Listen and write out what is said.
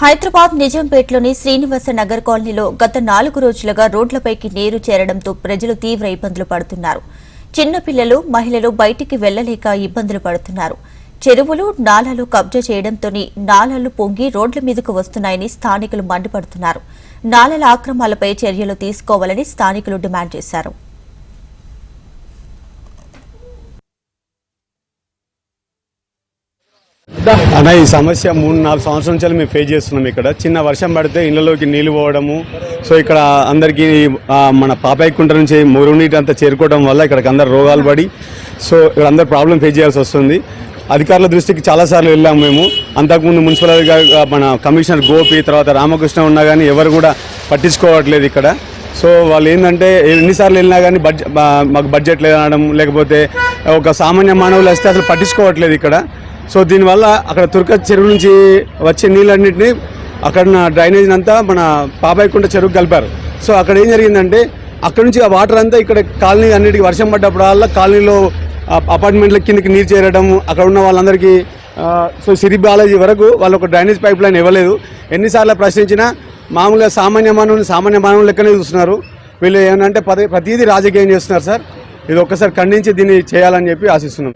హైదరాబాద్ నిజాంపేటలోని శ్రీనివాస నగర్ కాలనీలో గత నాలుగు రోజులుగా రోడ్లపైకి నీరు చేరడంతో ప్రజలు తీవ్ర ఇబ్బందులు పడుతున్నారు. చిన్నపిల్లలు మహిళలు బయటికి వెళ్ళలేక ఇబ్బందులు పడుతున్నారు. చెరువులు నాలాలు కబ్జా చేయడంతోని నాలాలు పొంగి రోడ్ల మీదకు వస్తున్నాయని స్థానికులు మండిపడుతున్నారు. నాలల ఆక్రమాలపై చర్యలు తీసుకోవాలని స్థానికులు డిమాండ్ చేశారు. అన్న ఈ సమస్య మూడు నాలుగు సంవత్సరాల నుంచి మేము ఫేస్ చేస్తున్నాం ఇక్కడ. చిన్న వర్షం పడితే ఇళ్ళలోకి నీళ్ళు పోవడము. సో ఇక్కడ అందరికీ మన మన పాపాయికుంట నుంచి మురుగునీటి అంతా చేరుకోవడం వల్ల ఇక్కడికి అందరు రోగాలు పడి సో ఇక్కడ అందరు ప్రాబ్లం ఫేస్ చేయాల్సి వస్తుంది. అధికారుల దృష్టికి చాలాసార్లు వెళ్ళాము మేము. అంతకుముందు మున్సిపల్ అధికారి మన కమిషనర్ గోపి తర్వాత రామకృష్ణ ఉన్నా కానీ ఎవరు కూడా పట్టించుకోవట్లేదు ఇక్కడ. సో వాళ్ళు ఏంటంటే ఎన్నిసార్లు వెళ్ళినా కానీ బడ్జెట్ మాకు బడ్జెట్ లేదనడం లేకపోతే ఒక సామాన్య మానవులు వస్తే అసలు పట్టించుకోవట్లేదు ఇక్కడ. సో దీనివల్ల అక్కడ తుర్క చెరువు నుంచి వచ్చే నీళ్ళన్నింటినీ అక్కడ ఉన్న డ్రైనేజ్ అంతా మన పాపాయకుంట చెరువు కలిపారు. సో అక్కడ ఏం జరిగిందంటే అక్కడ నుంచి ఆ వాటర్ అంతా ఇక్కడ కాలనీ అన్నిటికీ వర్షం పడ్డప్పుడల్లా కాలనీలో అపార్ట్మెంట్ల కిందకి నీరు చేరడం అక్కడ ఉన్న వాళ్ళందరికీ సో సిరి బాలాజీ వరకు వాళ్ళు ఒక డ్రైనేజ్ పైప్ లైన్ ఇవ్వలేదు. ఎన్నిసార్లు ప్రశ్నించినా మామూలుగా సామాన్య మానవుని సామాన్య మానవులు లెక్కనే చూస్తున్నారు. వీళ్ళు ఏమంటే ప్రతి ప్రతిదీ రాజకీయం చేస్తున్నారు సార్. ఇది ఒక్కసారి ఖండించి దీన్ని చేయాలని చెప్పి ఆశిస్తున్నాం.